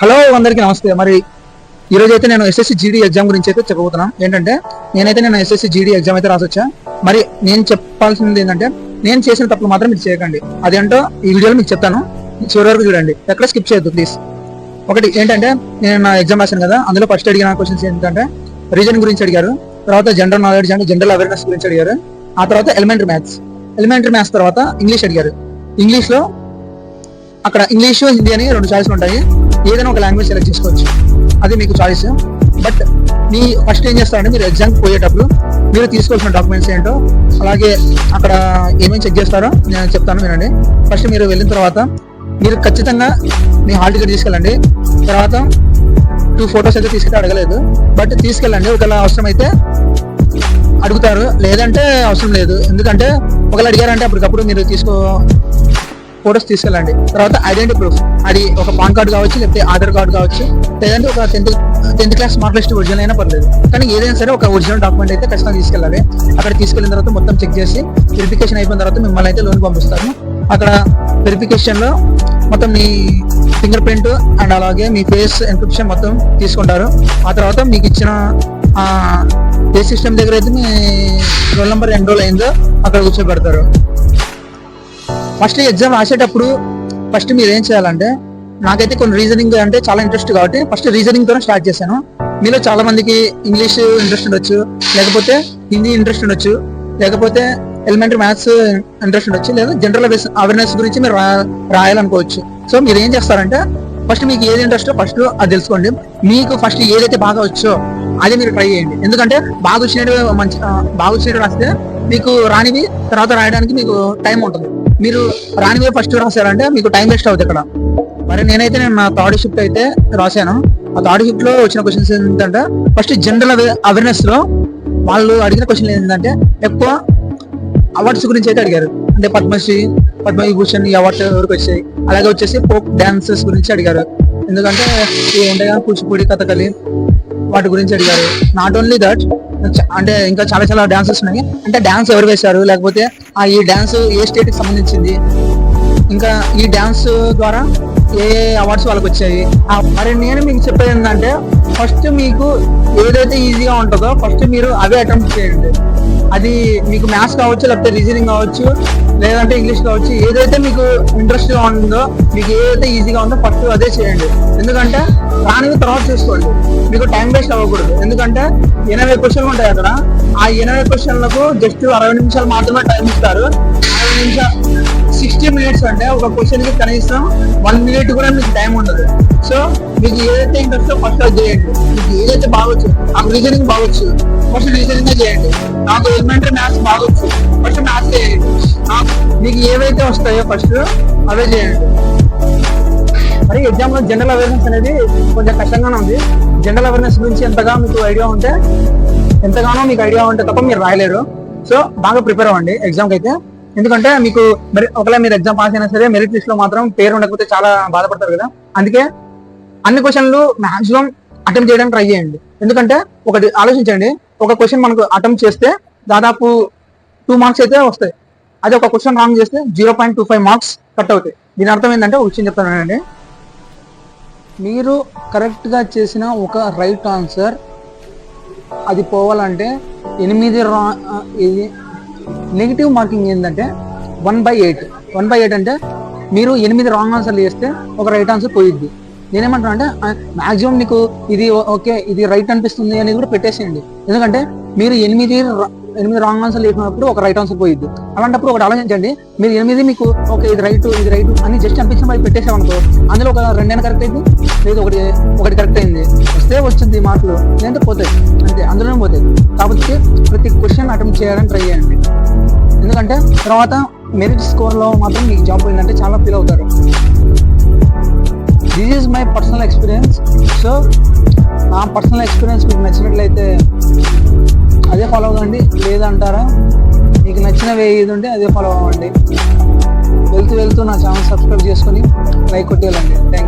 Hello అందరికీ నమస్తే. మరి ఈరోజు అయితే నేను ఎస్ఎస్సి జీడీ ఎగ్జామ్ గురించి అయితే చెప్పబోతున్నాను ఏంటంటే నేనైతే నేను ఎస్ఎస్సి జీడీ ఎగ్జామ్ అయితే రాసొచ్చా. మరి నేను చెప్పాల్సింది ఏంటంటే నేను చేసిన తప్పులు మాత్రం మీరు చేయకండి. అదేంటో ఈ వీడియోలో మీకు చెప్తాను. చివరి వరకు చూడండి. ఎక్కడ స్కిప్ చేయొద్దు ప్లీజ్ ఒకటి ఏంటంటే నేను నా ఎగ్జామ్ రాశాను కదా అందులో ఫస్ట్ అడిగిన క్వశ్చన్స్ ఏంటంటే రీజన్ గురించి అడిగారు. తర్వాత general knowledge and general awareness గురించి అడిగారు. ఆ తర్వాత ఎలిమెంటరీ మ్యాథ్స్ ఎలిమెంటరీ మ్యాథ్స్ తర్వాత ఇంగ్లీష్ అడిగారు. ఇంగ్లీష్లో అక్కడ ఇంగ్లీషు హిందీ అని రెండు చాయిస్లు ఉంటాయి. ఏదైనా ఒక లాంగ్వేజ్ సెలెక్ట్ చేసుకోవచ్చు. అది మీకు చాయిస్ బట్ మీ ఫస్ట్ ఏం చేస్తారంటే మీరు ఎగ్జామ్ పోయేటప్పుడు మీరు తీసుకోవాల్సిన డాక్యుమెంట్స్ ఏంటో అలాగే అక్కడ ఏమేమి చెక్ చేస్తారో నేను చెప్తాను వినండి. ఫస్ట్ మీరు వెళ్ళిన తర్వాత మీరు ఖచ్చితంగా మీ హాల్ టికెట్ తీసుకెళ్ళండి. తర్వాత టూ ఫొటోస్ అయితే తీసుకెళ్ళి అడగలేదు. బట్ తీసుకెళ్ళండి. ఒకవేళ అవసరమైతే అడుగుతారు. లేదంటే అవసరం లేదు. ఎందుకంటే ఒకవేళ అడిగారంటే అప్పటికప్పుడు మీరు తీసుకో ఫొటోస్ తీసుకెళ్ళండి తర్వాత ఐడెంటిటీ ప్రూఫ్. అది ఒక పాన్ కార్డు కావచ్చు లేకపోతే ఆధార్ కార్డు కావచ్చు లేదంటే ఒక tenth tenth class mark list original అయినా పర్లేదు. కానీ ఏదైనా సరే ఒక ఒరిజినల్ డాక్యుమెంట్ అయితే ఖచ్చితంగా తీసుకెళ్ళాలి. అక్కడ తీసుకెళ్ళిన తర్వాత మొత్తం చెక్ చేసి వెరిఫికేషన్ అయిపోయిన తర్వాత మిమ్మల్ని అయితే లోన్ పంపిస్తాము. అక్కడ వెరిఫికేషన్లో మొత్తం మీ ఫింగర్ ప్రింట్ అండ్ అలాగే మీ ఫేస్ ఎన్క్రిప్షన్ మొత్తం తీసుకుంటారు. ఆ తర్వాత మీకు ఇచ్చిన ఆ ఏ సిస్టమ్ దగ్గర అయితే మీ రోల్ నెంబర్ ఎన్రోల్ అయిందో అక్కడ కూర్చోబెడతారు. ఫస్ట్ ఎగ్జామ్ రాసేటప్పుడు ఫస్ట్ మీరు ఏం చేయాలంటే నాకైతే కొన్ని రీజనింగ్ అంటే చాలా ఇంట్రెస్ట్ కాబట్టి ఫస్ట్ రీజనింగ్ తోనే స్టార్ట్ చేశాను. మీలో చాలా మందికి ఇంగ్లీష్ ఇంట్రెస్ట్ ఉండొచ్చు లేకపోతే హిందీ ఇంట్రెస్ట్ ఉండొచ్చు లేకపోతే ఎలిమెంటరీ మ్యాథ్స్ ఇంట్రెస్ట్ ఉండొచ్చు లేదా జనరల్ అవేర్నెస్ గురించి మీరు రా- రాయాలనుకోవచ్చు. సో మీరు ఏం చేస్తారంటే ఫస్ట్ మీకు ఏది ఇంట్రెస్టో ఫస్ట్ అది తెలుసుకోండి. మీకు ఫస్ట్ ఏదైతే బాగా వచ్చో అది మీరు ట్రై చేయండి. ఎందుకంటే బాగా వచ్చినట్టు మంచి బాగా వచ్చినట్టు రాస్తే మీకు రానివి తర్వాత రాయడానికి మీకు టైం ఉంటుంది. మీరు రానివే ఫస్ట్ రాశారంటే మీకు టైం వేస్ట్ అవుతుంది ఇక్కడ. మరి నేనైతే నేను నా థర్డ్ షిఫ్ట్ అయితే రాశాను. ఆ థర్డ్ షిఫ్ట్లో వచ్చిన క్వశ్చన్స్ ఏంటంటే ఫస్ట్ జనరల్ అవేర్నెస్లో వాళ్ళు అడిగిన క్వశ్చన్ ఏంటంటే ఎక్కువ అవార్డ్స్ గురించి అయితే అడిగారు. అంటే పద్మశ్రీ పద్మవిభూషణ్ ఈ అవార్డ్స్ వరకు వచ్చాయి. అలాగే వచ్చేసి ఫోక్ డాన్సెస్ గురించి అడిగారు. ఎందుకంటే ఇవి ఉంటాయి కూచిపూడి కథకళి వాటి గురించి అడిగారు. నాట్ ఓన్లీ దట్ అంటే ఇంకా చాలా చాలా డాన్సెస్ ఉన్నాయి. అంటే డాన్స్ ఎవరు వేశారు? లేకపోతే ఆ ఈ డాన్స్ ఏ స్టేట్కి సంబంధించింది? ఇంకా ఈ డాన్స్ ద్వారా ఏ అవార్డ్స్ వాళ్ళకి వచ్చాయి? మరి నేను మీకు చెప్పేది ఏంటంటే ఫస్ట్ మీకు ఏదైతే ఈజీగా ఉంటుందో ఫస్ట్ మీరు అవే అటెంప్ట్ చేయండి. అది మీకు మ్యాథ్స్ కావచ్చు లేకపోతే రీజనింగ్ కావచ్చు లేదంటే ఇంగ్లీష్ కావచ్చు ఏదైతే మీకు ఇంట్రెస్ట్గా ఉందో మీకు ఏదైతే ఈజీగా ఉందో ఫస్ట్ అదే చేయండి. ఎందుకంటే రానివి తర్వాత చూసుకోండి. మీకు టైం వేస్ట్ అవ్వకూడదు. ఎందుకంటే ఎనభై క్వశ్చన్లు ఉంటాయి అక్కడ. ఆ ఎనభై క్వశ్చన్లకు జస్ట్ అరవై నిమిషాలు మాత్రమే టైం ఇస్తారు. అరవై నిమిషాలు సిక్స్టీ మినిట్స్ అంటే ఒక క్వశ్చన్కి కనీసం వన్ మినిట్ కూడా మీకు టైం ఉండదు. సో మీకు ఏదైతే ఇంట్రెస్ట్ ఫస్ట్ అది చేయండి. మీకు ఏదైతే బాగొచ్చు ఆ రీజనింగ్ బాగొచ్చు ఫస్ట్ రీజనింగ్ చేయండి. నాకు ఏంటంటే మ్యాథ్స్ బాగొచ్చు ఫస్ట్ మ్యాథ్స్ చేయండి. నాకు మీకు ఏవైతే వస్తాయో ఫస్ట్ అవే చేయండి. మరి ఎగ్జామ్లో జనరల్ అవేర్నెస్ అనేది కొంచెం కష్టంగానే ఉంది. జనరల్ అవేర్నెస్ గురించి ఎంతగా మీకు ఐడియా ఉంటే ఎంతగానో మీకు ఐడియా ఉంటే తప్ప మీరు రాయలేరు. సో బాగా ప్రిపేర్ అవ్వండి ఎగ్జామ్కి అయితే ఎందుకంటే మీకు మరి ఒకవేళ మీరు ఎగ్జామ్ పాస్ అయినా సరే మెరిట్ లిస్ట్లో మాత్రం పేరు ఉండకపోతే చాలా బాధపడతారు కదా. అందుకే అన్ని క్వశ్చన్లు మాక్సిమం అటెంప్ట్ చేయడానికి ట్రై చేయండి. ఎందుకంటే ఒకటి ఆలోచించండి. ఒక క్వశ్చన్ మనకు అటెంప్ట్ చేస్తే దాదాపు టూ మార్క్స్ అయితే వస్తాయి. అదే ఒక క్వశ్చన్ రాంగ్ చేస్తే zero point two five marks cut అవుతాయి. దీని అర్థం ఏంటంటే ఒక విషయం చెప్తానండి మీరు కరెక్ట్గా చేసిన ఒక రైట్ ఆన్సర్ అది పోవాలంటే ఎనిమిది రా ఇది నెగిటివ్ మార్కింగ్ ఏంటంటే one by eight one by eight అంటే మీరు ఎనిమిది రాంగ్ ఆన్సర్లు చేస్తే ఒక రైట్ ఆన్సర్ పోయిద్ది. నేనేమంటున్నా అంటే మాక్సిమం మీకు ఇది ఓకే ఇది రైట్ అనిపిస్తుంది అనేది కూడా పెట్టేసేయండి. ఎందుకంటే మీరు ఎనిమిది రా- ఎనిమిది రాంగ్ ఆన్సర్ లేకున్నప్పుడు ఒక రైట్ ఆన్సర్ పోయిద్ది. అలాంటప్పుడు ఒకటి ఆలోచించండి. మీరు ఎనిమిది మీకు ఓకే ఇది రైట్ ఇది రైట్ అని జస్ట్ అనిపించిన అది పెట్టేసామనుకో అందులో ఒక రెండైనా కరెక్ట్ అయింది లేదు ఒకటి ఒకటి కరెక్ట్ అయింది. వస్తే వచ్చింది మార్కులు లేదంటే పోతాయి. అంతే అందులోనే పోతాయి. కాబట్టి ప్రతి క్వశ్చన్ అటెంప్ట్ చేయాలని ట్రై చేయండి. ఎందుకంటే తర్వాత మెరిట్ స్కోర్లో మాత్రం మీకు జాబ్ పోయిందంటే చాలా ఫీల్ అవుతారు. పర్సనల్ ఎక్స్పీరియన్స్ సో నా పర్సనల్ ఎక్స్పీరియన్స్ మీకు నచ్చినట్లయితే అదే ఫాలో అవ్వండి. లేదంటారా? మీకు నచ్చినవి ఏది ఉంటే అదే ఫాలో అవ్వండి. వెళ్తూ వెళ్తూ నా ఛానల్ సబ్స్క్రైబ్ చేసుకొని లైక్ కొట్టేయాలండి. థ్యాంక్